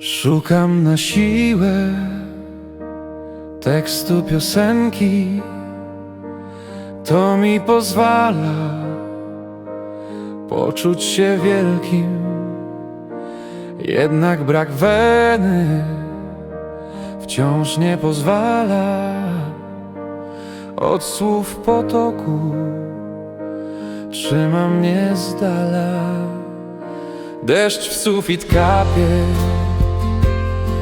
Szukam na siłę tekstu piosenki, to mi pozwala poczuć się wielkim. Jednak brak weny wciąż nie pozwala od słów potoku trzyma mnie z dala. Deszcz w sufit kapie,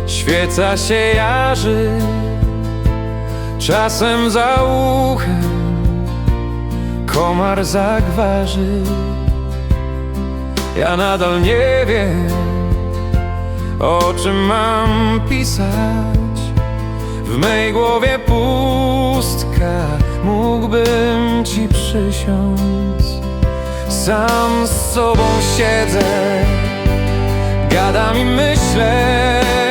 świeca się jarzy, czasem za uchem komar zagważy. Ja nadal nie wiem, o czym mam pisać. W mej głowie pustka, mógłbym ci przysiąc. Sam z sobą siedzę, gadam i myślę.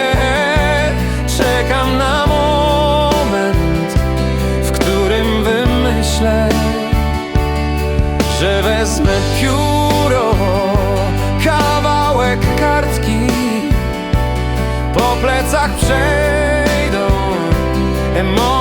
szlak and more.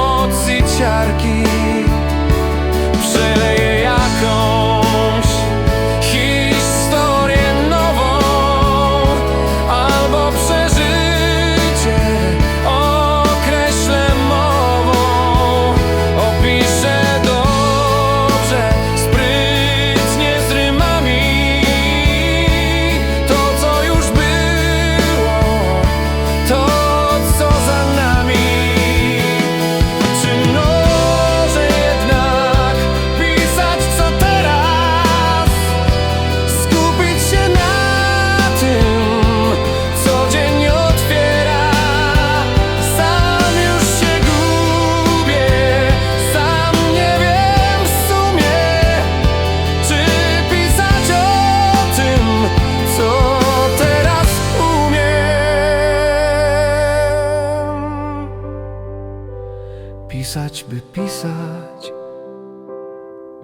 Pisać by pisać,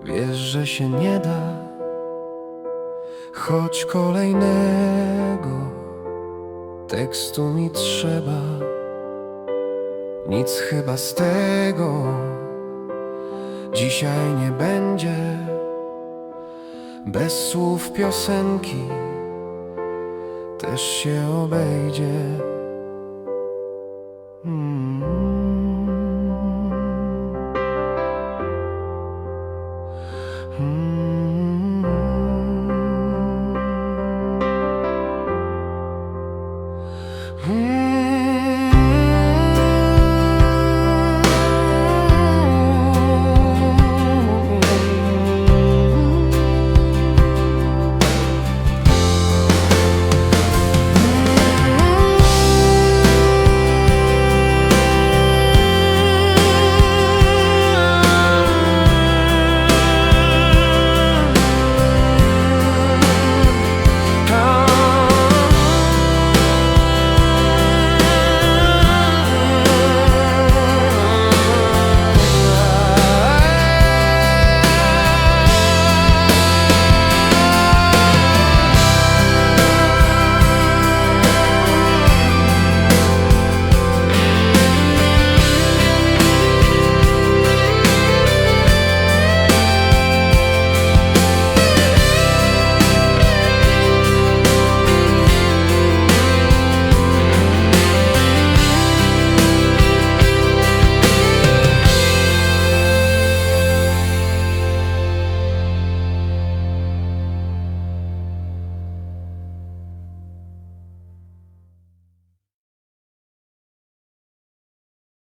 wiesz, że się nie da, choć kolejnego tekstu mi trzeba. Nic chyba z tego dzisiaj nie będzie, bez słów piosenki też się obejdzie. Mm.